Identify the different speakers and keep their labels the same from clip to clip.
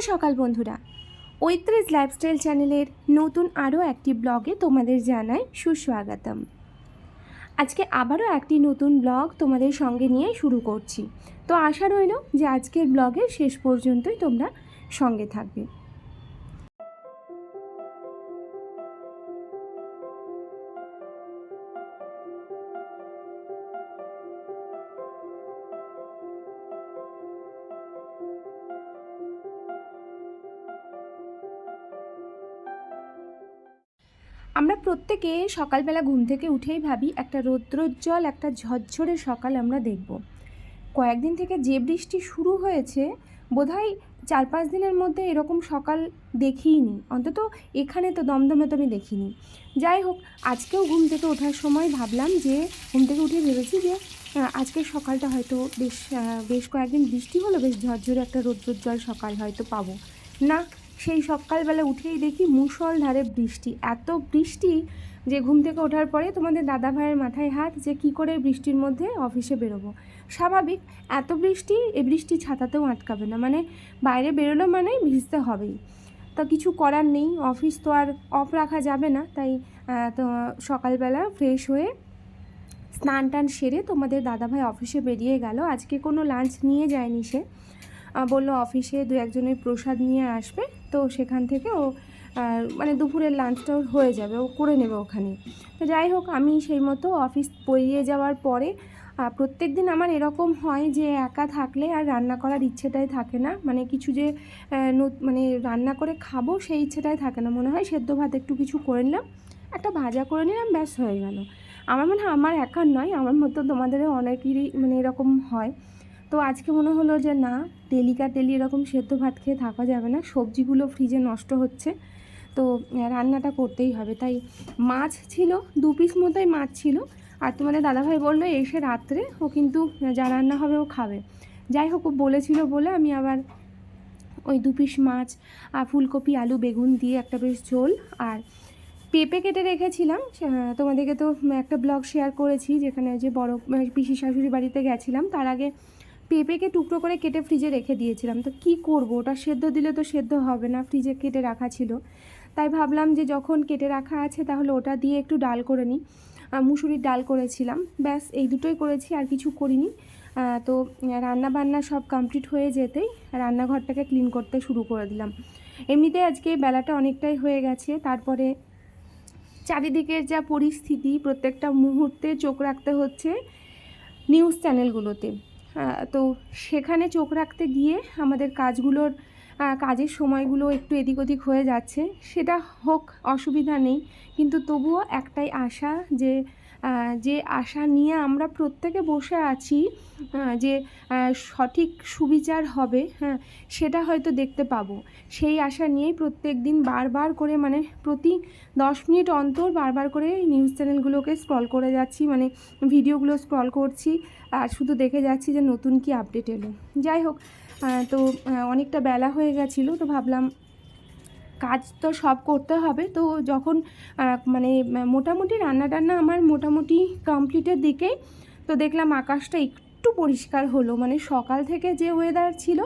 Speaker 1: সকাল বন্ধুরা। ঐত্রিশ লাইফস্টাইল চ্যানেলের নতুন আরও একটি ব্লগে তোমাদের জানাই সুস্বাগতম। আজকে আবারও একটি নতুন ব্লগ তোমাদের সঙ্গে নিয়ে শুরু করছি। তো আশা রইল যে আজকের ব্লগের শেষ পর্যন্তই তোমরা সঙ্গে থাকবে। আমরা প্রত্যেকে সকালবেলা ঘুম থেকে উঠেই ভাবি একটা রৌদ্রোজ্জ্বল একটা ঝরঝরে সকাল আমরা দেখব। কয়েকদিন থেকে যে বৃষ্টি শুরু হয়েছে বোধহয় চার পাঁচ দিনের মধ্যে এরকম সকাল দেখিইনি অন্তত এখানে তো দমদমে তো আমি দেখিনি। যাই হোক আজকেও ঘুম থেকে ওঠার সময় ভাবলাম যে ঘুম থেকে উঠে ভেবেছি যে আহ, আজকের সকালটা হয়তো বেশ বেশ কয়েকদিন বৃষ্টি হলো বেশ ঝরঝরে একটা রৌদ্রোজ্জ্বল সকাল হয়তো পাবো। না সেই সকালবেলা উঠেই দেখি মুষলধারে বৃষ্টি। এত বৃষ্টি যে ঘুম থেকে ওঠার পরে তোমাদের দাদা ভাইয়ের মাথায় হাত যে কি করে বৃষ্টির মধ্যে অফিসে বেরোবো। স্বাভাবিক, এত বৃষ্টি, এ বৃষ্টি ছাতাতেও আটকাবে না। মানে বাইরে বেরোলো মানে ভিজতে হবেই। তা কিছু করার নেই, অফিস তো আর অফ রাখা যাবে না। তাই তো সকালবেলা ফ্রেশ হয়ে স্নান টান সেরে তোমাদের দাদাভাই অফিসে বেরিয়ে গেল। আজকে কোনো লাঞ্চ নিয়ে যায়নি সে। বলল অফিসে দু একজনের প্রসাদ নিয়ে আসবে। তো সেখান থেকে ও মানে দুপুরের লাঞ্চটাও হয়ে যাবে, ও করে নেবে ওখানে। তো যাই হোক, আমি সেই মতো অফিস বেরিয়ে যাওয়ার পরে প্রত্যেক দিন আমার এরকম হয় যে একা থাকলে আর রান্না করার ইচ্ছেটাই থাকে না। মানে কিছু যে মানে রান্না করে খাব সেই ইচ্ছেটাই থাকে না। মনে হয় সেদ্ধ ভাত একটু কিছু করে নিলাম, একটা ভাজা করে নিলাম, ব্যাস হয়ে গেল। আমার মনে হয় আমার একার নয়, আমার মতো তোমাদেরও অনেকেরই মানে এরকম হয়। তো আজকে মনে হলো যে না ডেলিকা ডেলি এরকম সেদ্ধ ভাত খেয়ে থাকা যাবে না, সবজিগুলো ফ্রিজে নষ্ট হচ্ছে। তো রান্নাটা করতেই হবে। তাই মাছ ছিল, দু পিস মতোই মাছ ছিল। আর তোমাদের দাদাভাই বলল, এসে রাত্রে ও কিন্তু যা রান্না হবে ও খাবে। যাই হোক, ও বলেছিল বলে আমি আবার ওই দু পিস মাছ আর ফুলকপি, আলু, বেগুন দিয়ে একটা বেশ ঝোল আর পেঁপে কেটে রেখেছিলাম। তোমাদেরকে তো একটা ব্লগ শেয়ার করেছি, যেখানে যে বড় পিসি শাশুড়ি বাড়িতে গেছিলাম। তার আগে পেঁপেকে টুকরো করে কেটে ফ্রিজে রেখে দিয়েছিলাম। তো কি করব? ওটা সেদ্ধ দিলে তো সেদ্ধ হবে না, ফ্রিজে কেটে রাখা ছিল। তাই ভাবলাম যে যখন কেটে রাখা আছে তাহলে ওটা দিয়ে একটু ডাল করে নিই। মুসুরির ডাল করেছিলাম। ব্যাস, এই দুটোই করেছি, আর কিছু করিনি। তো রান্না বান্না সব কমপ্লিট হয়ে যেতেই রান্নাঘরটাকে ক্লিন করতে শুরু করে দিলাম। এমনিতে আজকে বেলাটা অনেকটাই হয়ে গেছে। তারপরে চারিদিকের যা পরিস্থিতি, প্রত্যেকটা মুহূর্তে চোখ রাখতে হচ্ছে নিউজ চ্যানেলগুলোতে। তো সেখানে চোখ রাখতে গিয়ে আমাদের কাজগুলোর কাজের সময়গুলো একটু এদিক ওদিক হয়ে যাচ্ছে। সেটা হোক, অসুবিধা নেই। কিন্তু তবুও একটাই আশা যে যে আশা নিয়ে আমরা প্রত্যেকে বসে আছি যে সঠিক সুবিচার হবে হ্যাঁ সেটা হয়তো দেখতে পাবো। সেই আশা নিয়েই প্রত্যেক দিন বারবার করে মানে প্রতি দশ মিনিট অন্তর বারবার করে নিউজ চ্যানেলগুলোকে স্ক্রল করে যাচ্ছি মানে ভিডিওগুলো স্ক্রল করছি, আর শুধু দেখে যাচ্ছি যে নতুন কি আপডেট এলো। যাই হোক তো অনেকটা বেলা হয়ে গেছিল, তো ভাবলাম কাজ তো সব করতে হবে। তো যখন মানে মোটামুটি রান্না টান্না আমার মোটামুটি কমপ্লিটের দিকেই, তো দেখলাম আকাশটা একটু পরিষ্কার হলো। মানে সকাল থেকে যে ওয়েদার ছিল,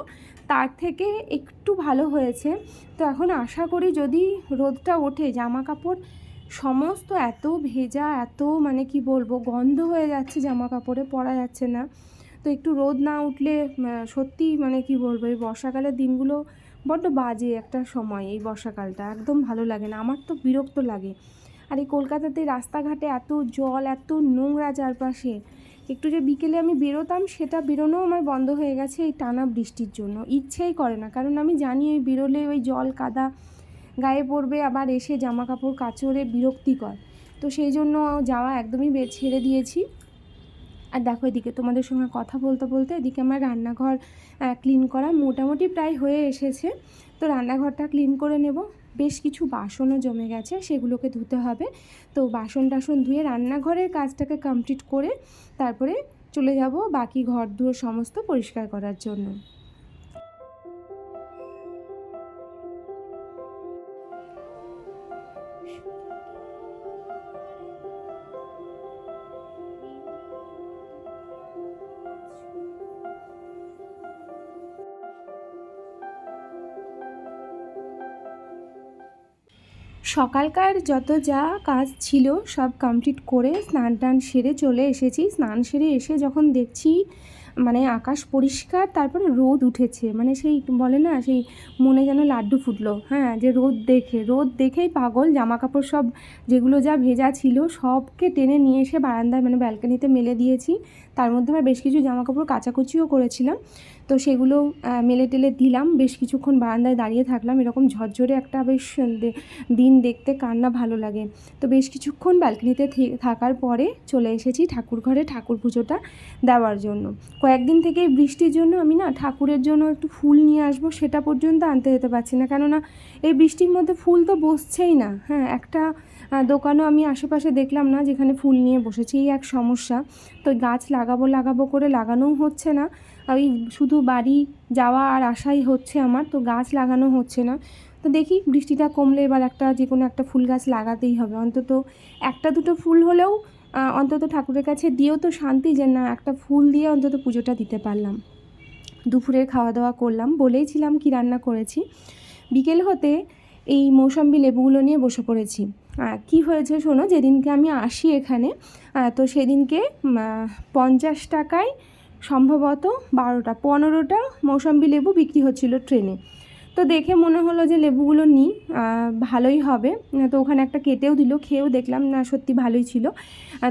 Speaker 1: তার থেকে একটু ভালো হয়েছে। তো এখন আশা করি যদি রোদটা ওঠে জামা কাপড় সমস্ত এত ভেজা, এত মানে কি বলব, গন্ধ হয়ে যাচ্ছে জামা কাপড়ে পরা যাচ্ছে না। তো একটু রোদ না উঠলে সত্যি মানে কি বলব, এই বর্ষাকালের দিনগুলো বড্ড বাজে একটা সময় এই বর্ষাকালটা, একদম ভালো লাগে না, আমার তো বিরক্ত লাগে। আর এই কলকাতাতে রাস্তাঘাটে এত জল, এত নোংরা চারপাশে, একটু যে বিকেলে আমি বেরোতাম, সেটা বেরোনো আমার বন্ধ হয়ে গেছে এই টানা বৃষ্টির জন্য। ইচ্ছেই করে না, কারণ আমি জানি ওই বেরোলে ওই জল কাদা গায়ে পড়বে, আবার এসে জামা কাপড় কাচড়ে বিরক্তিকর। তো সেই জন্য যাওয়া একদমই ছেড়ে দিয়েছি। আর দেখো এদিকে তোমাদের সঙ্গে কথা বলতে বলতে এদিকে আমার রান্নাঘর ক্লিন করা মোটামুটি প্রায় হয়ে এসেছে। তো রান্নাঘরটা ক্লিন করে নেব। বেশ কিছু বাসনও জমে গেছে, সেগুলোকে ধুতে হবে। তো বাসন টাসন ধুয়ে রান্নাঘরের কাজটাকে কমপ্লিট করে তারপরে চলে যাব বাকি ঘর দুয়ার সমস্ত পরিষ্কার করার জন্য। সকালকার যত যা কাজ ছিল সব কমপ্লিট করে স্নান টান সেরে চলে এসেছি। স্নান সেরে এসে যখন দেখছি মানে আকাশ পরিষ্কার, তারপরে রোদ উঠেছে। মানে সেই বলে না, সেই মনে যেন লাড্ডু ফুটলো। হ্যাঁ যে রোদ দেখে, রোদ দেখেই পাগল জামা কাপড় সব যেগুলো যা ভেজা ছিল, সবকে টেনে নিয়ে এসে বারান্দায় মানে ব্যালকানিতে মেলে দিয়েছি। তার মধ্যে আবার বেশ কিছু জামা কাপড় কাচাকুচিও করেছিলাম। তো সেগুলো মেলে টেলে দিলাম। বেশ কিছুক্ষণ বারান্দায় দাঁড়িয়ে থাকলাম। এরকম ঝরঝরে একটা বেশ দিন দেখতে কার না ভালো লাগে। তো বেশ কিছুক্ষণ ব্যালকনিতে থাকার পরে চলে এসেছি ঠাকুর ঘরে ঠাকুর পুজোটা দেওয়ার জন্য। কয়েকদিন থেকে বৃষ্টির জন্য আমি না ঠাকুরের জন্য একটু ফুল নিয়ে আসব, সেটা পর্যন্ত আনতে যেতে পারছি না। কেননা এই বৃষ্টির মধ্যে ফুল তো বসছেই না। হ্যাঁ একটা দোকানও আমি আশেপাশে দেখলাম না যেখানে ফুল নিয়ে বসেছি, এই এক সমস্যা। তো গাছ লাগাবো লাগাবো করে লাগানোও হচ্ছে না। ওই শুধু বাড়ি যাওয়া আর আসাই হচ্ছে আমার, তো গাছ লাগানো হচ্ছে না। তো দেখি বৃষ্টিটা কমলে এবার একটা যে কোনো একটা ফুল গাছ লাগাতেই হবে। অন্তত একটা দুটো ফুল হলেও অন্তত ঠাকুরের কাছে দিয়েও তো শান্তি যে না, একটা ফুল দিয়ে অন্তত পুজোটা দিতে পারলাম। দুপুরের খাওয়া দাওয়া করলাম, বলেইছিলাম কি রান্না করেছি। বিকেল হতে এই মৌসম্বি লেবুগুলো নিয়ে বসে পড়েছি। কি হয়েছে শোনো, যেদিনকে আমি আসি এখানে তো সেদিনকে পঞ্চাশ টাকায় সম্ভবত বারোটা, পনেরোটা মৌসম্বি লেবু বিক্রি হচ্ছিল ট্রেনে। তো দেখে মনে হলো যে লেবুগুলো নিই ভালোই হবে। তো ওখানে একটা কেটেও দিল, খেয়েও দেখলাম, না, সত্যি ভালোই ছিল।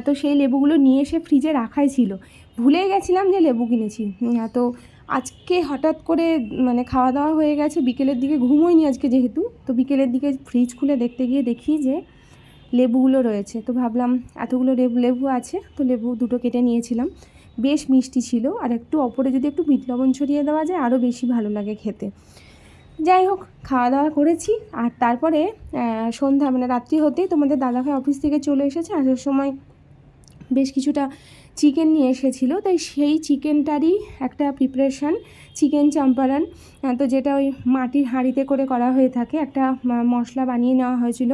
Speaker 1: তো সেই লেবুগুলো নিয়ে এসে ফ্রিজে রাখাই ছিল। ভুলে গেছিলাম যে লেবু কিনেছি। তো আজকে হঠাৎ করে মানে খাওয়া দাওয়া হয়ে গেছে, বিকেলের দিকে ঘুমোইনি আজকে যেহেতু। তো বিকেলের দিকে ফ্রিজ খুলে দেখতে গিয়ে দেখি যে লেবুগুলো রয়েছে। তো ভাবলাম, এতগুলো লেবু লেবু আছে, তো লেবু দুটো কেটে নিয়েছিলাম। বেশ মিষ্টি ছিল। আর একটু অপরে যদি একটু বিট লবণ ছড়িয়ে দেওয়া যায় আরও বেশি ভালো লাগে খেতে। যাই হোক খাওয়া দাওয়া করেছি। আর তারপরে সন্ধ্যা মানে রাত্রি হতেই তোমাদের দাদাভাই অফিস থেকে চলে এসেছে। আসার সময় বেশ কিছুটা চিকেন নিয়ে এসেছিল। তাই সেই চিকেনটারই একটা প্রিপারেশান চিকেন চাম্পারান তো যেটা ওই মাটির হাঁড়িতে করে করা হয়ে থাকে। একটা মশলা বানিয়ে নেওয়া হয়েছিল,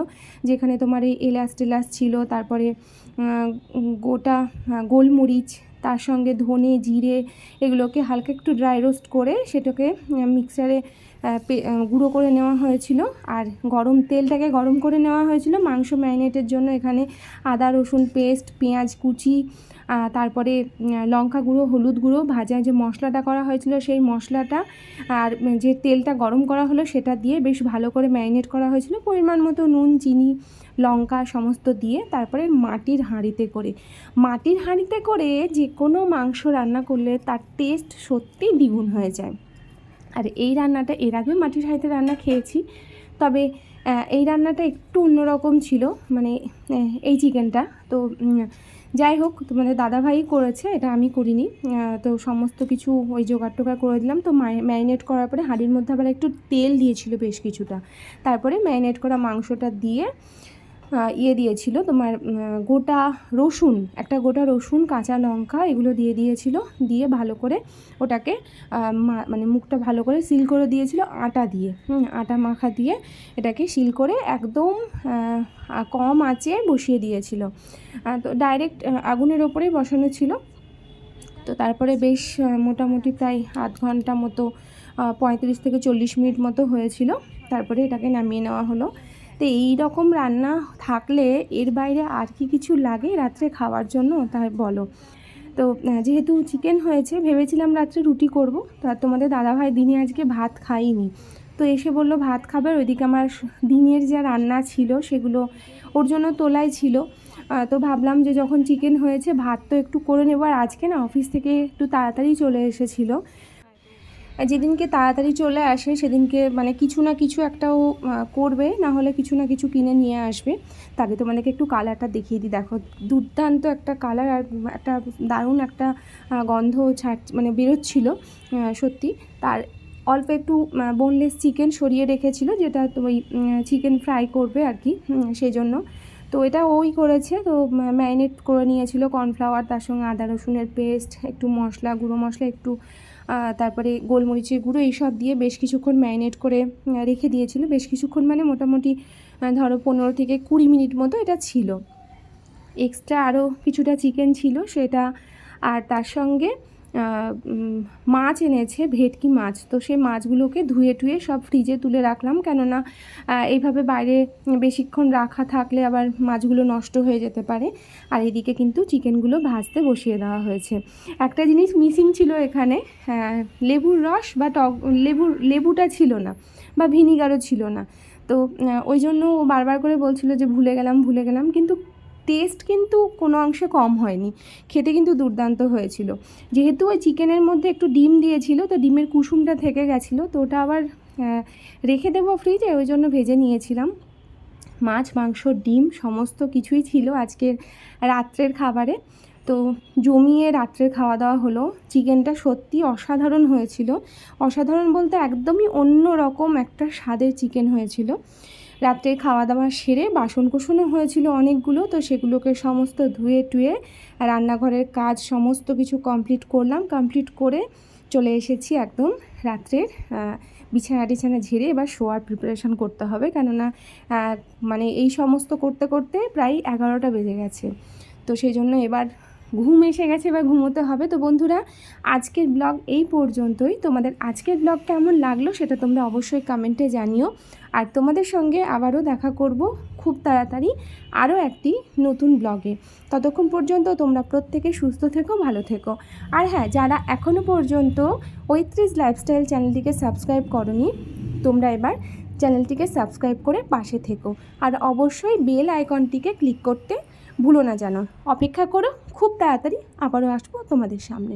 Speaker 1: যেখানে তোমার এই এলাচ টেলাচ ছিল, তারপরে গোটা গোলমরিচ, তার সঙ্গে ধনে, জিরে, এগুলোকে হালকা একটু ড্রাই রোস্ট করে সেটাকে মিক্সারে গুঁড়ো করে নেওয়া হয়েছিল। আর গরম তেলটাকে গরম করে নেওয়া হয়েছিল। মাংস ম্যারিনেটের জন্য এখানে আদা, রসুন পেস্ট, পেঁয়াজ কুচি তারপরে লঙ্কা গুঁড়ো, হলুদ গুঁড়ো, ভাজা যে মশলাটা করা হয়েছিল সেই মশলাটা আর যে তেলটা গরম করা হলো সেটা দিয়ে বেশ ভালো করে ম্যারিনেট করা হয়েছিল। পরিমাণ মতো নুন, চিনি, লঙ্কা সমস্ত দিয়ে তারপরে মাটির হাঁড়িতে করে। মাটির হাঁড়িতে করে যে কোনো মাংস রান্না করলে তার টেস্ট সত্যিই দ্বিগুণ হয়ে যায়। আর এই রান্নাটা এর আগেও মাটির হাঁড়িতে রান্না খেয়েছি। তবে এই রান্নাটা একটু অন্যরকম ছিল মানে এই চিকেনটা। তো যাই হোক, তোমাদের দাদাভাই করেছে, এটা আমি করিনি। তো সমস্ত কিছু ওই জোগাড় টোগাড় করে দিলাম। তো ম্যারিনেট করার পরে হাঁড়ির মধ্যে আবার একটু তেল দিয়েছিল বেশ কিছুটা। তারপরে ম্যারিনেট করা মাংসটা দিয়ে ইয়ে দিয়েছিল তোমার গোটা রসুন, একটা গোটা রসুন, কাঁচা লঙ্কা এগুলো দিয়ে দিয়েছিল, দিয়ে ভালো করে ওটাকে মানে মুখটা ভালো করে সিল করে দিয়েছিল আটা দিয়ে আটা মাখা দিয়ে এটাকে সিল করে একদম কম আঁচে বসিয়ে দিয়েছিল। তো ডাইরেক্ট আগুনের ওপরেই বসানো ছিল। তো তারপরে বেশ মোটামুটি প্রায় আধ ঘণ্টা মতো পঁয়ত্রিশ থেকে চল্লিশ মিনিট মতো হয়েছিল। তারপরে এটাকে নামিয়ে নেওয়া হলো। তো এই রকম রান্না থাকলে এর বাইরে আর কি কিছু লাগে রাত্রে খাওয়ার জন্য? তাই বলো। তো যেহেতু চিকেন হয়েছে, ভেবেছিলাম রাত্রে রুটি করব। তা তোমাদের দাদাভাই দিনে আজকে ভাত খাইনি। তো এসে বলল, ভাত খাবার ওইদিকে আমার দিনের যা রান্না ছিল সেগুলো ওর জন্য তোলাই ছিল। তো ভাবলাম যে যখন চিকেন হয়েছে, ভাত তো একটু করে নেব। আর আজকে না, অফিস থেকে একটু তাড়াতাড়ি চলে এসেছিল। যেদিনকে তাড়াতাড়ি চলে আসে, সেদিনকে মানে কিছু না কিছু একটাও করবে, না হলে কিছু না কিছু কিনে নিয়ে আসবে। তাকে তোমাদেরকে একটু কালারটা দেখিয়ে দিই। দেখো, দুর্দান্ত একটা কালার আর একটা দারুণ একটা গন্ধ ছাড় মানে বেরোচ্ছিল সত্যি। তার অল্প একটু বোনলেস চিকেন সরিয়ে রেখেছিল, যেটা ওই চিকেন ফ্রাই করবে আর কি সেই জন্য তো এটা ওই করেছে, তো ম্যারিনেট করে নিয়েছিল কর্নফ্লাওয়ার তার সঙ্গে আদা রসুনের পেস্ট একটু মশলা, গুঁড়ো মশলা, একটু তারপরে গোলমরিচের গুঁড়ো এইসব দিয়ে বেশ কিছুক্ষণ ম্যারিনেট করে রেখে দিয়েছিল। বেশ কিছুক্ষণ মানে মোটামুটি ধরো পনেরো থেকে কুড়ি মিনিট মতো এটা ছিল। এক্সট্রা আরও কিছুটা চিকেন ছিল সেটা। আর তার সঙ্গে মাছ এনেছে, ভেটকি মাছ। তো সেই মাছগুলোকে ধুয়ে টুয়ে সব ফ্রিজে তুলে রাখলাম। কেননা এইভাবে বাইরে বেশিক্ষণ রাখা থাকলে আবার মাছগুলো নষ্ট হয়ে যেতে পারে। আর এদিকে কিন্তু চিকেনগুলো ভাজতে বসিয়ে দেওয়া হয়েছে। একটা জিনিস মিসিং ছিল এখানে লেবুর রস বা টক লেবুর লেবুটা ছিল না বা ভিনিগারও ছিল না। তো ওই জন্য বারবার করে বলছিল যে ভুলে গেলাম ভুলে গেলাম। কিন্তু টেস্ট কিন্তু কোনো অংশে কম হয়নি। খেতে কিন্তু দুর্দান্ত হয়েছিল। যেহেতু ওই চিকেনের মধ্যে একটু ডিম দিয়েছিল, তো ডিমের কুসুমটা থেকে গেছিল, তো ওটা আবার রেখে দেবো ফ্রিজে ওই জন্য ভেজে নিয়েছিলাম। মাছ, মাংস, ডিম, সমস্ত কিছুই ছিল আজকের রাত্রের খাবারে। তো জমিয়ে রাত্রে খাওয়া দাওয়া হলো। চিকেনটা সত্যি অসাধারণ হয়েছিল। অসাধারণ বলতে একদমই অন্য রকম একটা স্বাদের চিকেন হয়েছিল। রাত্রে খাওয়া দাওয়া সেরে বাসন কুসনও হয়েছিল অনেকগুলো, তো সেগুলোকে সমস্ত ধুয়ে টুয়ে রান্নাঘরের কাজ সমস্ত কিছু কমপ্লিট করলাম। কমপ্লিট করে চলে এসেছি একদম রাত্রের বিছানা টিছানা ঝেড়ে এবার শোয়ার প্রিপারেশন করতে হবে। কেননা মানে এই সমস্ত করতে করতে প্রায় এগারোটা বেজে গেছে। তো সেই জন্য এবার ঘুম এসে গেছে বা ঘুমোতে হবে। তো বন্ধুরা, আজকের ব্লগ এই পর্যন্তই। তোমাদের আজকের ব্লগ কেমন লাগল সেটা তোমরা অবশ্যই কমেন্টে জানিও। আর তোমাদের সঙ্গে আবারও দেখা করব খুব তাড়াতাড়ি আরও একটি নতুন ব্লগে। ততক্ষণ পর্যন্ত তোমরা প্রত্যেকে সুস্থ থেকো, ভালো থেকো। আর হ্যাঁ যারা এখনও পর্যন্ত ঐত্রিশ লাইফস্টাইল চ্যানেলটিকে সাবস্ক্রাইব করনি, তোমরা এবার চ্যানেলটিকে সাবস্ক্রাইব করে পাশে থেকো। আর অবশ্যই বেল আইকনটিকে ক্লিক করতে ভুলো না যেন। অপেক্ষা করো খুব তাড়াতাড়ি আবারও আসব তোমাদের সামনে।